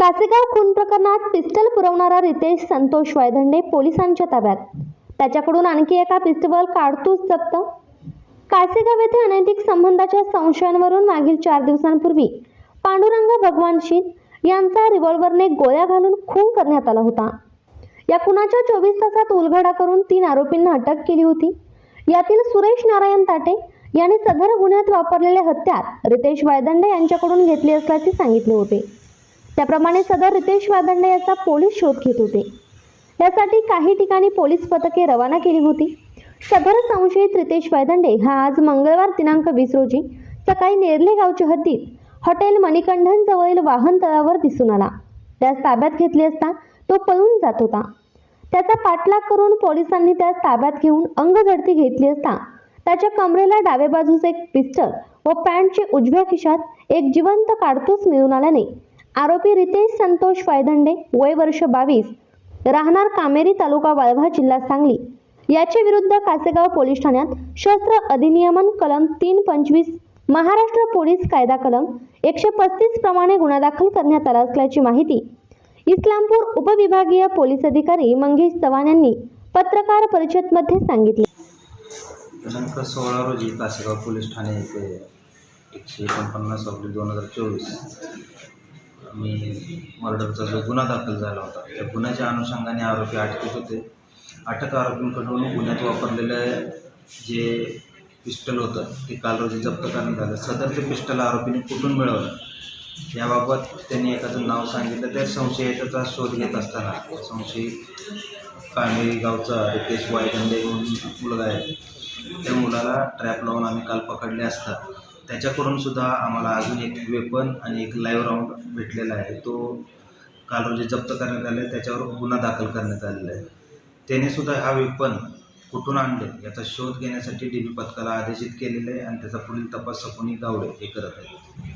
कासेगाव खून प्रकरणात पिस्टल पुरवणारा रितेश संतोष वायधंडे पोलिसांच्या ताब्यात. त्याच्याकडून आणखी एका पिस्टल काडतूस जप्त. कासेगाव येथे अनैतिक संबंधाच्या संशयांवरून मागील चार दिवसांपूर्वी पांडुरंग भगवान शीत यांचा रिव्हॉल्व्हरने गोळ्या घालून खून करण्यात आला होता. या खुनाच्या चोवीस तासात उलगडा करून तीन आरोपींना अटक केली होती. यातील सुरेश नारायण ताटे यांनी सदर गुन्ह्यात वापरलेले हत्यार रितेश वायदंडे यांच्याकडून घेतले असल्याचे सांगितले होते. त्याप्रमाणे सदर रितेश वायदंडे याचा पोलीस शोध घेत होते. यासाठी काही ठिकाणी पोलीस पथके रवाना केली होती. सदर संशयित रितेश वायदंडे हा आज मंगळवार दिनांक वीस रोजी सकाळी नेरले गावच्या हद्दीत हॉटेल मणिकंठन जवळील वाहन तळावर दिसून आला. त्यास ताब्यात घेतले असता तो पळून जात होता. त्याचा पाठलाग करून पोलिसांनी त्यास ताब्यात घेऊन अंगझडती घेतली असता त्याच्या कमरेला डाव्या बाजूस एक पिस्टल व पॅन्टचे उजव्या खिशात एक जिवंत काडतूस मिळून आल्याने आरोपी रितेश संतोष वायदंडे वय वर्ष बावीस राहणार कामेरी तालुका वाळवा जिल्हा सांगली. याच्या विरुद्ध कासेगाव पोलीस ठाण्यात शस्त्र अधिनियमन कलम तीन पंचवीस महाराष्ट्र पोलीस कायदा कलम एकशे पस्तीस प्रमाणे गुन्हा दाखल करण्यात आला असल्याची माहिती इस्लामपूर उपविभागीय पोलीस अधिकारी मंगेश चव्हाण यांनी पत्रकार परिषदमध्ये सांगितले. दिनांक सोळा रोजी कासेगाव पोलीस ठाणे येथे एकशे एकोणपन्नास ऑब्लिक दोन हजार चोवीस मी मर्डरचा जो गुन्हा दाखल झाला होता त्या गुन्ह्याच्या अनुषंगाने आरोपी अटकेत होते. अटक आरोपींकडून गुन्ह्यात वापरलेलं जे पिस्टल होतं. ते काल रोजी जप्त करण्यात आलं. सदरचं पिस्टल आरोपीने कुठून मिळवलं? याबाबत त्यांनी एखादं नाव सांगितलं त्या संशयिताचा शोध घेत असताना. संशयित कामेरी गावचा रितेश वायगंडे म्हणून मुलगा आहे. त्या मुलाला ट्रॅप लावून आम्ही काल पकडले असता. त्याच्याकडून सुद्धा आम्हाला अजून एक वेपन आणि एक लाईव्ह राऊंड भेटलेला आहे. तो काल रोजी जप्त करण्यात आले त्याच्यावर गुन्हा दाखल करण्यात आलेला आहे. त्याने सुद्धा हा वेपन कुठून आणले? याचा शोध घेण्यासाठी डी बी पथकाला आदेशित केलेलं आहे आणि त्याचा पुढील तपास सपोनी गावडे हे करत आहे